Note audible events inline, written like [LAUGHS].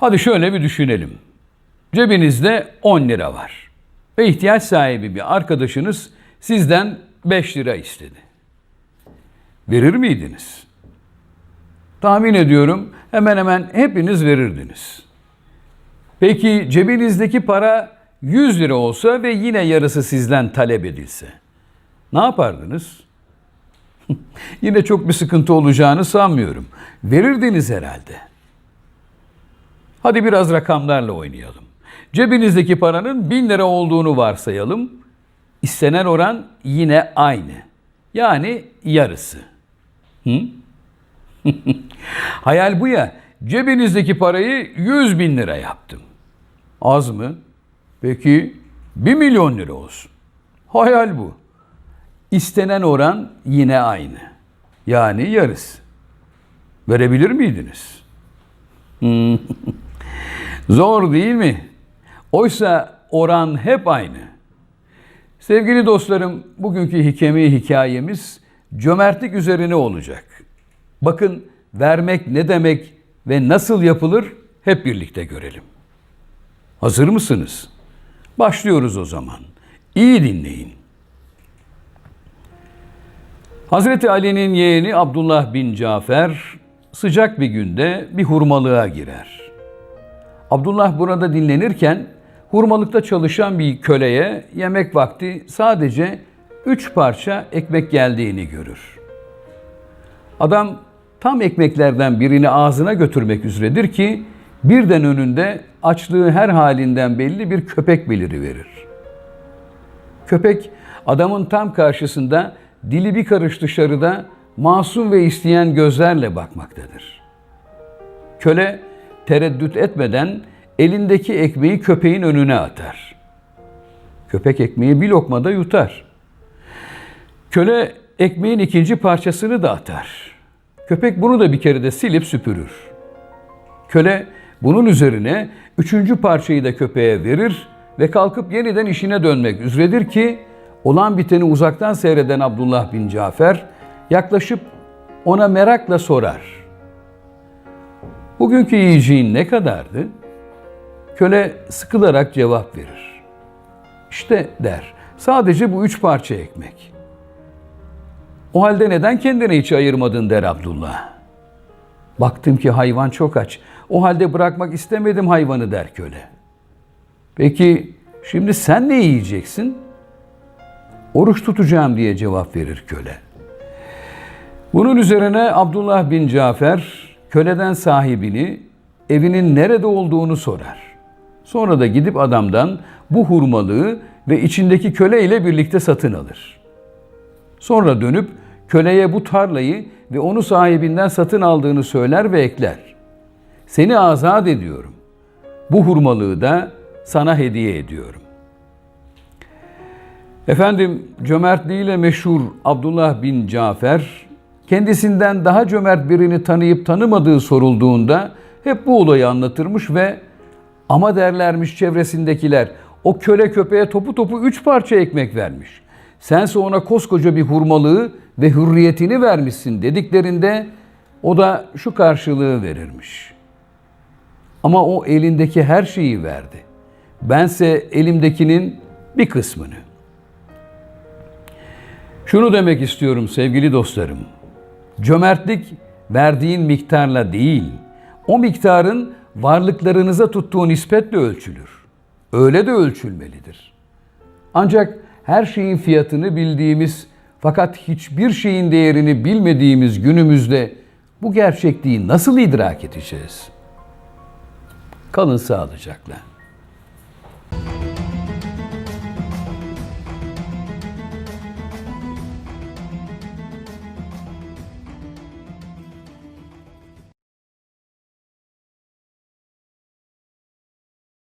Hadi şöyle bir düşünelim. Cebinizde 10 lira var. Ve ihtiyaç sahibi bir arkadaşınız sizden 5 lira istedi. Verir miydiniz? Tahmin ediyorum hemen hemen hepiniz verirdiniz. Peki cebinizdeki para 100 lira olsa ve yine yarısı sizden talep edilse ne yapardınız? [LAUGHS] yine çok bir sıkıntı olacağını sanmıyorum. Verirdiniz herhalde. Hadi biraz rakamlarla oynayalım. Cebinizdeki paranın 1000 lira olduğunu varsayalım. İstenen oran yine aynı. Yani yarısı. Hı? [LAUGHS] Hayal bu ya. Cebinizdeki parayı 100 bin lira yaptım. Az mı? Peki 1 milyon lira olsun. Hayal bu. İstenen oran yine aynı. Yani yarısı. Verebilir miydiniz? Hmm. [LAUGHS] Zor değil mi? Oysa oran hep aynı. Sevgili dostlarım, bugünkü hikemi hikayemiz cömertlik üzerine olacak. Bakın vermek ne demek ve nasıl yapılır hep birlikte görelim. Hazır mısınız? Başlıyoruz o zaman. İyi dinleyin. Hazreti Ali'nin yeğeni Abdullah bin Cafer sıcak bir günde bir hurmalığa girer. Abdullah burada dinlenirken hurmalıkta çalışan bir köleye yemek vakti sadece üç parça ekmek geldiğini görür. Adam tam ekmeklerden birini ağzına götürmek üzeredir ki birden önünde açlığı her halinden belli bir köpek beliri verir. Köpek adamın tam karşısında dili bir karış dışarıda masum ve isteyen gözlerle bakmaktadır. Köle tereddüt etmeden elindeki ekmeği köpeğin önüne atar. Köpek ekmeği bir lokmada yutar. Köle ekmeğin ikinci parçasını da atar. Köpek bunu da bir kere de silip süpürür. Köle bunun üzerine üçüncü parçayı da köpeğe verir ve kalkıp yeniden işine dönmek üzeredir ki olan biteni uzaktan seyreden Abdullah bin Cafer yaklaşıp ona merakla sorar. Bugünkü yiyeceğin ne kadardı? Köle sıkılarak cevap verir. İşte der, sadece bu üç parça ekmek. O halde neden kendine hiç ayırmadın der Abdullah. Baktım ki hayvan çok aç. O halde bırakmak istemedim hayvanı der köle. Peki şimdi sen ne yiyeceksin? Oruç tutacağım diye cevap verir köle. Bunun üzerine Abdullah bin Cafer köleden sahibini evinin nerede olduğunu sorar. Sonra da gidip adamdan bu hurmalığı ve içindeki köle ile birlikte satın alır. Sonra dönüp köleye bu tarlayı ve onu sahibinden satın aldığını söyler ve ekler. Seni azat ediyorum. Bu hurmalığı da sana hediye ediyorum. Efendim cömertliğiyle meşhur Abdullah bin Cafer kendisinden daha cömert birini tanıyıp tanımadığı sorulduğunda hep bu olayı anlatırmış ve ama derlermiş çevresindekiler o köle köpeğe topu topu üç parça ekmek vermiş. Sense ona koskoca bir hurmalığı ve hürriyetini vermişsin dediklerinde o da şu karşılığı verirmiş. Ama o elindeki her şeyi verdi. Bense elimdekinin bir kısmını. Şunu demek istiyorum sevgili dostlarım. Cömertlik verdiğin miktarla değil, o miktarın varlıklarınıza tuttuğu nispetle ölçülür. Öyle de ölçülmelidir. Ancak her şeyin fiyatını bildiğimiz fakat hiçbir şeyin değerini bilmediğimiz günümüzde bu gerçekliği nasıl idrak edeceğiz? Kalın sağlıcakla.